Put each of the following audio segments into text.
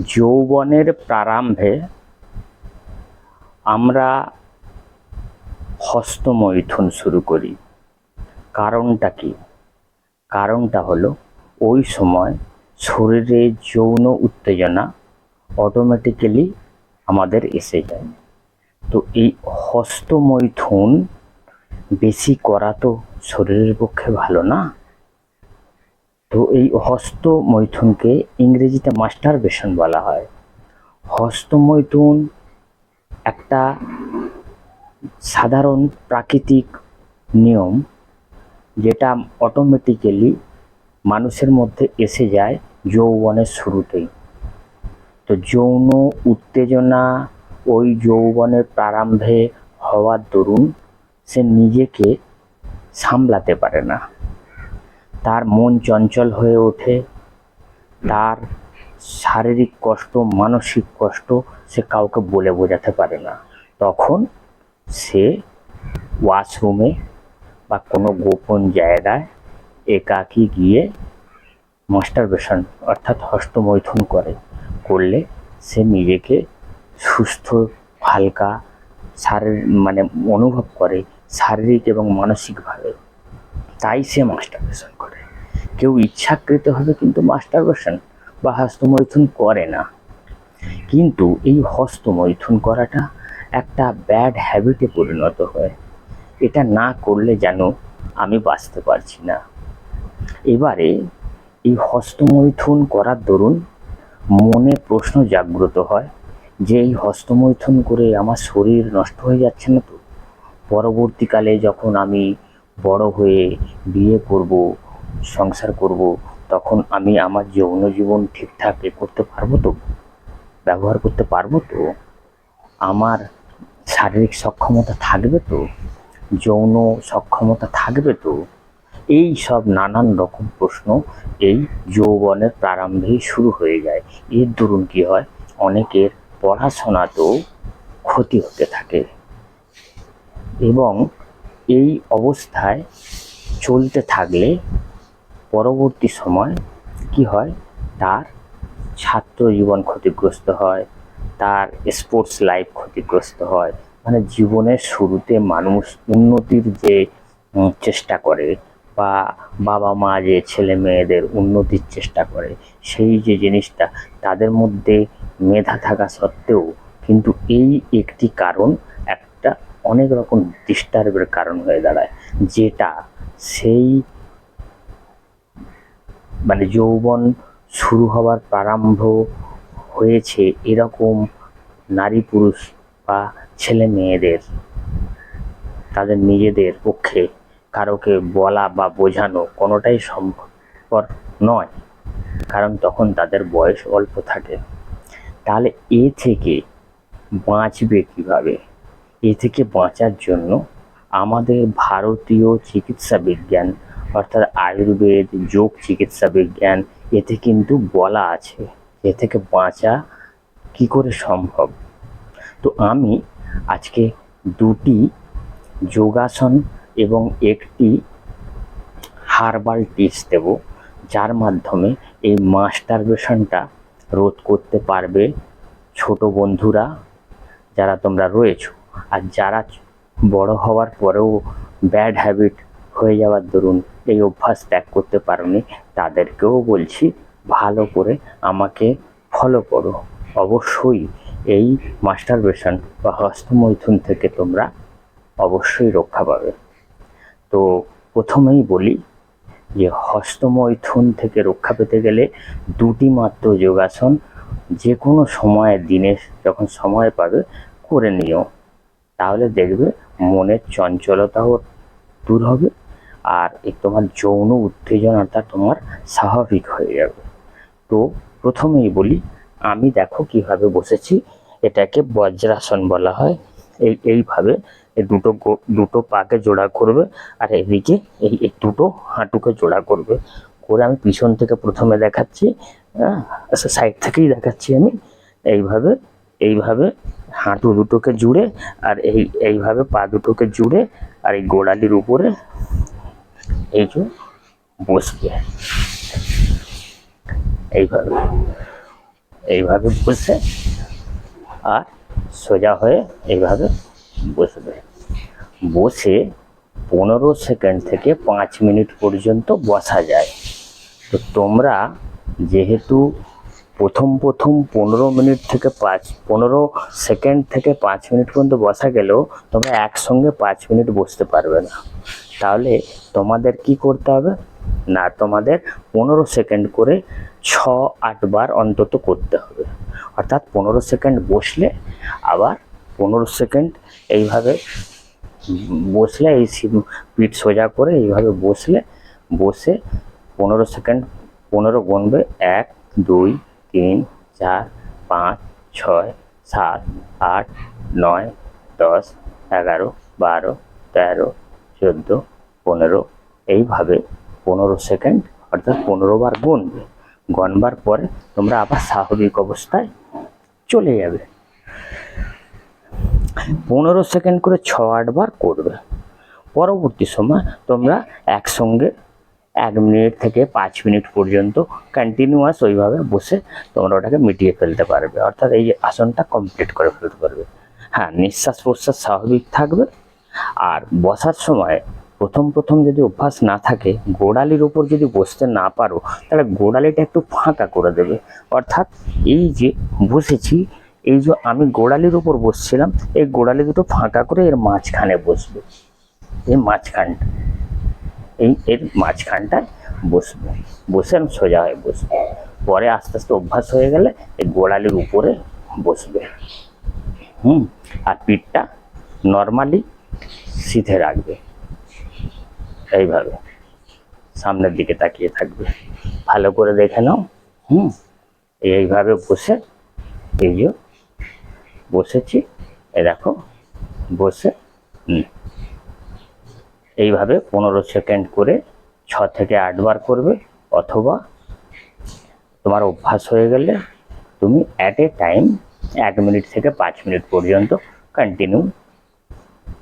যৌবনের প্রারম্ভে আমরা হস্তমৈথুন শুরু করি। কারণটা কি? কারণটা হলো ওই সময় শরীরে যৌন উত্তেজনা অটোমেটিক্যালি আমাদের এসে যায়। তো এই হস্তমৈথুন বেশি করা তো শরীরের পক্ষে ভালো না। তো এই হস্তমৈথুনকে ইংরেজিতে মাস্টার মাস্টারবেশন বলা হয়। হস্তমৈথুন একটা সাধারণ প্রাকৃতিক নিয়ম যেটা অটোমেটিক্যালি মানুষের মধ্যে এসে যায় যৌবনের শুরুতেই। তো যৌন উত্তেজনা ওই যৌবনের প্রারম্ভে হওয়ার দরুন সে নিজেকে সামলাতে পারে না। তার মন চঞ্চল হয়ে ওঠে। তার শারীরিক কষ্ট, মানসিক কষ্ট সে কাউকে বলে বোঝাতে পারে না। তখন সে ওয়াশরুমে বা কোনো গোপন জায়গায় একাকী গিয়ে মাস্টারবেশন অর্থাৎ হস্তমৈথুন করে, করলে সে নিজেকে সুস্থ, হালকা শারীরিক মানে অনুভব করে শারীরিক এবং মানসিকভাবে। তাই সে মাস্টারবেশন করে। কেউ ইচ্ছাকৃতভাবে কিন্তু মাস্টারবেশন বা হস্তমৈথুন করে না। কিন্তু এই হস্তমৈথুন করাটা একটা ব্যাড হ্যাবিটে পরিণত হয়। এটা না করলে যেন আমি বাঁচতে পারছি না। এবারে এই হস্তমৈথুন করার দরুন মনে প্রশ্ন জাগ্রত হয় যে এই হস্তমৈথুন করে আমার শরীর নষ্ট হয়ে যাচ্ছে না তো? পরবর্তীকালে যখন আমি বড় হয়ে বিয়ে করব সংসার করব, তখন আমি আমার যৌন জীবন ঠিকঠাক এ করতে পারব তো? ব্যবহার করতে পারব তো? আমার শারীরিক সক্ষমতা থাকবে তো? যৌন সক্ষমতা থাকবে তো? এই সব নানান রকম প্রশ্ন এই যৌবনের প্রারম্ভেই শুরু হয়ে যায়। এর দরুন কি হয়? অনেকের পড়াশোনাতেও ক্ষতি হতে থাকে। এবং এই অবস্থায় চলতে থাকলে পরবর্তী সময় কি হয়? তার ছাত্র জীবন ক্ষতিগ্রস্ত হয়, তার স্পোর্টস লাইফ ক্ষতিগ্রস্ত হয়। মানে জীবনের শুরুতে মানুষ উন্নতির যে চেষ্টা করে বা বাবা মা যে, ছেলে মেয়েদের উন্নতির চেষ্টা করে, সেই যে জিনিসটা তাদের মধ্যে মেধা থাকা সত্ত্বেও কিন্তু এই একটি কারণ একটা অনেক রকম ডিস্টার্বের কারণ হয়ে দাঁড়ায়, যেটা সেই মানে যৌবন শুরু হওয়ার প্রারম্ভ হয়েছে এরকম নারী পুরুষ বা ছেলে মেয়েদের, তাদের নিজেদের পক্ষে কারোকে বলা বা বোঝানো কোনোটাই সম্ভবপর নয়, কারণ তখন তাদের বয়স অল্প থাকে। তাহলে এ থেকে বাঁচবে কীভাবে? এ থেকে বাঁচার জন্য আমাদের ভারতীয় চিকিৎসা বিজ্ঞান অর্থাৎ আয়ুর্বেদ, যোগ, চিকিৎসা, বিজ্ঞান, এতে কিন্তু বলা আছে এ থেকে বাঁচা কি করে সম্ভব। তো আমি আজকে দুটি যোগাসন এবং একটি হার্বাল টিপস দেব, যার মাধ্যমে এই মাস্টারবেশনটা রোধ করতে পারবে ছোট বন্ধুরা যারা তোমরা রয়েছো। আর যারা বড় হওয়ার পরেও ব্যাড হ্যাবিট হয়ে যাওয়ার দরুন এই অভ্যাস ত্যাগ করতে পারোনি, তাদেরকেও বলছি ভালো করে আমাকে ফলো করো। অবশ্যই এই মাস্টারবেশন বা হস্তমৈথুন থেকে তোমরা অবশ্যই রক্ষা পাবে। তো প্রথমেই বলি যে হস্তমৈথুন থেকে রক্ষা পেতে গেলে দুটি মাত্র যোগাসন যে কোনো সময় দিনে যখন সময় পাবে করে নিও। তাহলে দেখবে মনের চঞ্চলতাও দূর হবে আর এই তোমার যৌন উত্তেজনাটা তোমার স্বাভাবিক হয়ে যাবে। তো প্রথমেই বলি, আমি দেখো কীভাবে বসেছি, এটাকে বজ্রাসন বলা হয়। এই, এইভাবে এই দুটো দুটো পাকে জোড়া করবে আর এদিকে এই এই দুটো হাঁটুকে জোড়া করবে। করে আমি পিছন থেকে প্রথমে দেখাচ্ছি হ্যাঁ সাইড থেকেই দেখাচ্ছি আমি। এইভাবে এইভাবে হাঁটু দুটোকে জুড়ে আর এই, এইভাবে পা দুটোকে জুড়ে আর এই গোড়ালির উপরে এই যে বসবে। এইভাবে এইভাবে বসে আর সোজা হয়ে এইভাবে বসবে। বসে পনেরো সেকেন্ড থেকে পাঁচ মিনিট পর্যন্ত বসা যায়। তো তোমরা যেহেতু প্রথম প্রথম পনেরো মিনিট থেকে পাঁচ, পনেরো সেকেন্ড থেকে পাঁচ মিনিট পর্যন্ত বসা গেলেও তোমরা একসঙ্গে পাঁচ মিনিট বসতে পারবে না। তাহলে তোমাদের কি করতে হবে? না, তোমাদের পনেরো সেকেন্ড করে ছ আটবার অন্তত করতে হবে। অর্থাৎ পনেরো সেকেন্ড বসলে আবার পনেরো সেকেন্ড এইভাবে বসলে, এই পিঠ সোজা করে এইভাবে বসলে, বসে পনেরো সেকেন্ড, পনেরো গুনবে এক, দুই, তিন, চার, পাঁচ, ছয়, সাত, আট, নয়, দশ, এগারো, বারো, তেরো, চোদ্দ পনেরো, এইভাবে পনেরো সেকেন্ড অর্থাৎ পনেরো বার গুনবে গণবার পরে তোমরা আবার স্বাভাবিক অবস্থায় চলে যাবে। পনেরো সেকেন্ড করে ছ আটবার করবে। পরবর্তী সময় তোমরা একসঙ্গে এক মিনিট থেকে পাঁচ মিনিট পর্যন্ত কন্টিনিউয়াস ওইভাবে বসে তোমরা ওটাকে মিটিয়ে ফেলতে পারবে। অর্থাৎ এই আসনটা কমপ্লিট করে ফেলতে পারবে। হ্যাঁ নিঃশ্বাস প্রশ্বাস স্বাভাবিক থাকবে। আর বসার সময় প্রথম প্রথম যদি অভ্যাস না থাকে, গোড়ালির ওপর যদি বসতে না পারো, তাহলে গোড়ালিটা একটু ফাঁকা করে দেবে। অর্থাৎ এই যে বসেছি, এই যে আমি গোড়ালির উপর বসছিলাম, এই গোড়ালি দুটো ফাঁকা করে এর মাঝখানে বসবে। এই মাঝখানটা, এই এর মাঝখানটায় বসবে। বসে আমি সোজা হয়ে বসবে। পরে আস্তে আস্তে অভ্যাস হয়ে গেলে এই গোড়ালির উপরে বসবে। হুম, আর পিঠটা নর্মালি সিধে রাখবে। এইভাবে। সামনের দিকে তাকিয়ে থাকবে। ভালো করে দেখে নাও, হুম? এইভাবে বসে, এই যে বসেছি এই দেখো, বসে, হুম। এইভাবে পনেরো সেকেন্ড করে ছ থেকে আটবার করবে, অথবা তোমার অভ্যাস হয়ে গেলে তুমি অ্যাট এ টাইম এক মিনিট থেকে পাঁচ মিনিট পর্যন্ত কন্টিনিউ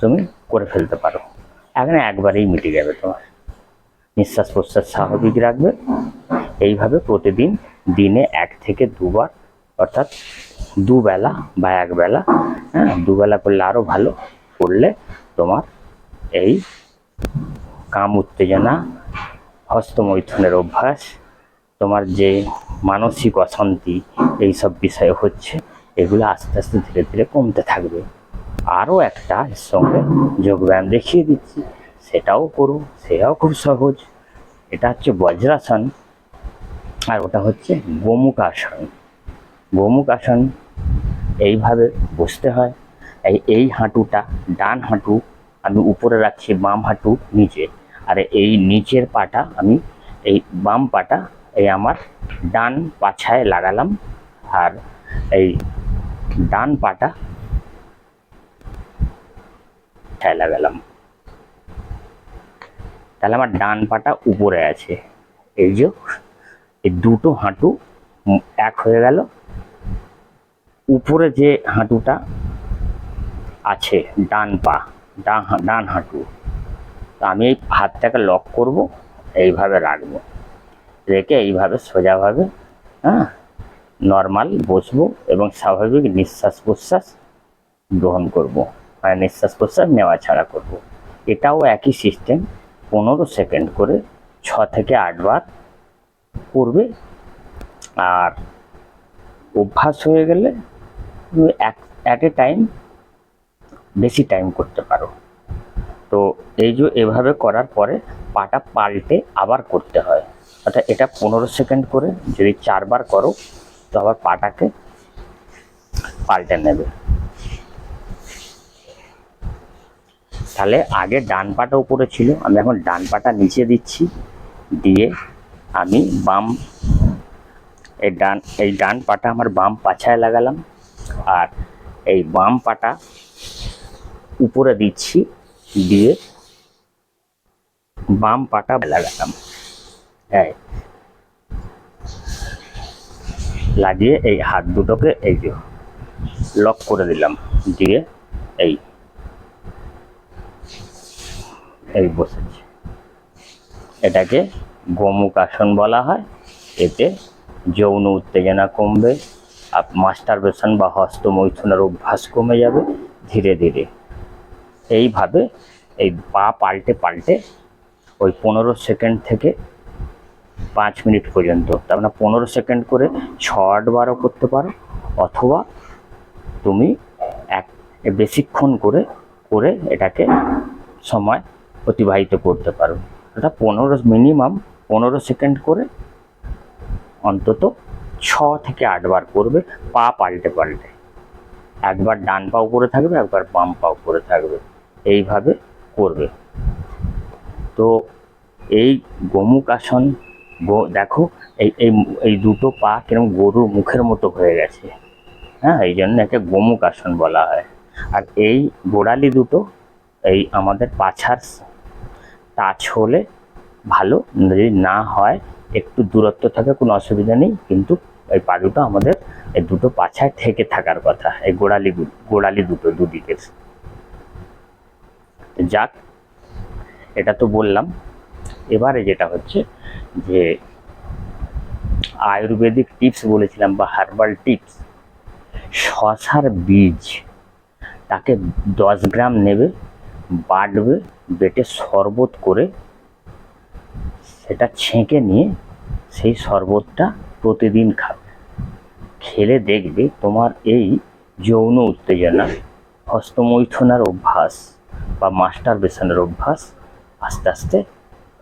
তুমি করে ফেলতে পারো। এখানে একবারেই মিটে যাবে তোমার। নিঃশ্বাস প্রশ্বাস স্বাভাবিক রাখবে। এইভাবে প্রতিদিন দিনে এক থেকে দুবার, অর্থাৎ দুবেলা বা একবেলা হ্যাঁ দুবেলা করলে আরও ভালো, করলে তোমার এই কাম উত্তেজনা, হস্তমৈথুনের অভ্যাস, তোমার যে মানসিক অশান্তি, এইসব বিষয় হচ্ছে, এগুলো আস্তে আস্তে ধীরে ধীরে কমতে থাকবে। আরও একটা এর সঙ্গে যোগব্যায়াম দেখিয়ে দিচ্ছি। সেটাও করো সেটাও খুব সহজ। এটা হচ্ছে বজ্রাসন আর ওটা হচ্ছে গোমুখ আসন গোমুখ আসন এইভাবে বসতে হয়। এই এই হাঁটুটা, ডান হাঁটু আমি উপরে রাখছি, বাম হাঁটু নিচে। আর এই নিচের পাটা আমি, এই বাম পাটা এই আমার ডান পাছায় লাগালাম। আর এই ডান পাটা পাছায় লাগালাম তাহলে আমার ডান পাটা উপরে আছে। এই যে, এই দুটো হাঁটু এক হয়ে গেল। উপরে যে হাঁটুটা আছে, ডান পা, ডান ডান হাঁটু, আমি এই হাতটাকে লক করব, এইভাবে রাখব। রেখে এইভাবে সোজাভাবে হ্যাঁ নর্মাল বসবো এবং স্বাভাবিক নিঃশ্বাস প্রশ্বাস গ্রহণ করব। মানে নিঃশ্বাস প্রশ্বাস নেওয়া ছাড়া করব। এটাও একই সিস্টেম পনেরো সেকেন্ড করে ছ থেকে আটবার করবে। আর অভ্যাস হয়ে গেলে তুমি এক অ্যাট এ টাইম বেশি টাইম করতে পারো। তো এই যে এভাবে করার পরে পাটা পাল্টে আবার করতে হয়। অর্থাৎ এটা পনেরো সেকেন্ড করে যদি চারবার করো, তো আবার পাটাকে পাল্টে নেবে। তাহলে আগে ডান পাটা উপরে ছিল, আমি এখন ডান পাটা নিচে দিচ্ছি, দিয়ে আমি বাম, এই ডান এই ডান পাটা আমার বাম পাছায় লাগালাম, আর এই বাম পাটা উপরে দিচ্ছি, দিয়ে বাম পাটা লাগালাম। হ্যাঁ লাগিয়ে এই হাত দুটোকে এই লক করে দিলাম, দিয়ে এই এই বসেছে। এটাকে গোমুখ আসন বলা হয়। এতে যৌন উত্তেজনা কমবে মাস্টারবেশন বা হস্তমৈথুনের অভ্যাস কমে যাবে ধীরে ধীরে। এইভাবে এই পা পাল্টে পাল্টে ওই পনেরো সেকেন্ড থেকে পাঁচ মিনিট পর্যন্ত, তার মানে পনেরো সেকেন্ড করে ছ আট আটবারও করতে পারো, অথবা তুমি এক বেশিক্ষণ করে করে এটাকে সময় অতিবাহিত করতে পারো। এটা পনেরো মিনিমাম পনেরো সেকেন্ড করে অন্তত ছ থেকে আটবার করবে, পা পাল্টে পাল্টে। একবার ডান পা উপরে থাকবে, একবার বাম পা উপরে থাকবে। এইভাবে করবে। তো এই গোমুখ আসন দেখো, এই এই এই দুটো পা কীরকম গরুর মুখের মতো হয়ে গেছে। হ্যাঁ এই জন্য একে গোমুখ আসন বলা হয়। আর এই গোড়ালি দুটো, এই আমাদের পাছার টাচ হলে ভালো, যদি না হয়, একটু দূরত্ব থাকে, কোনো অসুবিধা নেই, কিন্তু এই পা দুটো আমাদের এই দুটো পাছায় থেকে থাকার কথা, এই গোড়ালি গোড়ালি দুটো দুদিকের। যাক, এটা তো বললাম। এবারে যেটা হচ্ছে যে আয়ুর্বেদিক টিপস বলেছিলাম বা হার্বাল টিপস, শশার বীজ, তাকে দশ গ্রাম নেবে বাটবে, বেটে শরবত করে সেটা ছেঁকে নিয়ে সেই শরবতটা প্রতিদিন খাবে। খেলে দেখবে তোমার এই যৌন উত্তেজনা হস্তমৈথুনার অভ্যাস বা মাস্টার বেসনের অভ্যাস আস্তে আস্তে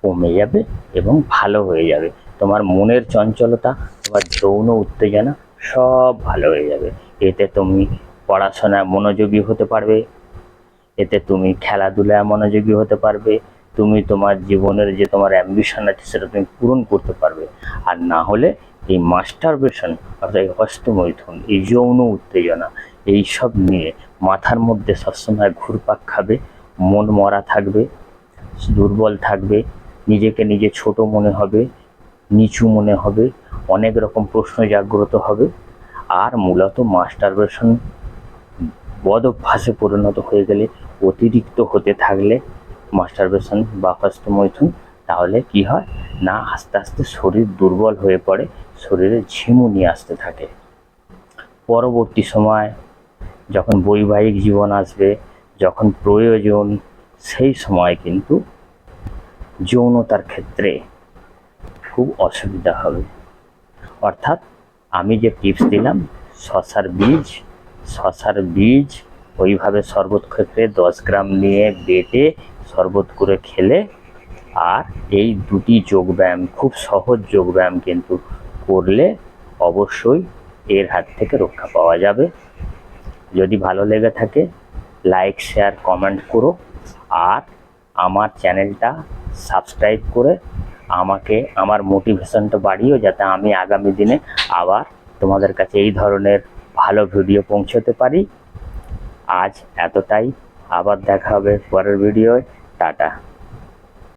কমে যাবে এবং ভালো হয়ে যাবে। তোমার মনের চঞ্চলতা, তোমার যৌন উত্তেজনা সব ভালো হয়ে যাবে। এতে তুমি পড়াশোনায় মনোযোগী হতে পারবে এতে তুমি খেলাধুলায় মনোযোগী হতে পারবে, তুমি তোমার জীবনের যে তোমার অ্যাম্বিশন আছে সেটা তুমি পূরণ করতে পারবে। আর না হলে এই মাস্টারবেশন অর্থাৎ এই হস্তমৈথুন এই যৌন উত্তেজনা এই সব নিয়ে মাথার মধ্যে সবসময় ঘুরপাক খাবে, মন মরা থাকবে, দুর্বল থাকবে, নিজেকে নিজে ছোট মনে হবে, নিচু মনে হবে, অনেক রকম প্রশ্ন জাগ্রত হবে। আর মূলত মাস্টারবেশন বদ অভ্যাসে পরিণত হয়ে গেলে অতিরিক্ত হতে থাকলে মাস্টারবেশন বা হস্তমৈথুন তাহলে কি হয়? না, আস্তে আস্তে শরীর দুর্বল হয়ে পড়ে, শরীরে ঝিমুনি আসতে থাকে। পরবর্তী সময় যখন বৈবাহিক জীবন আসবে, যখন প্রয়োজন, সেই সময় কিন্তু যৌনতার ক্ষেত্রে খুব অসুবিধা হবে। অর্থাৎ আমি যে টিপস দিলাম, শশার বীজ শশার বীজ ওইভাবে শরবত ক্ষেত্রে দশ গ্রাম নিয়ে বেটে শরবত করে খেলে আর এই দুটি যোগব্যায়াম, খুব সহজ যোগব্যায়াম কিন্তু করলে অবশ্যই এর হাত থেকে রক্ষা পাওয়া যাবে। যদি ভালো লেগে থাকে, লাইক, শেয়ার, কমেন্ট করো আর আমার চ্যানেলটা সাবস্ক্রাইব করে আমাকে, আমার মোটিভেশনটা বাড়িও যাতে আমি আগামী দিনে আবার তোমাদের কাছে এই ধরনের ভালো ভিডিও পৌঁছতে পারি। আজ এতটাই। আবার দেখা হবে পরের ভিডিওয়। টাটা।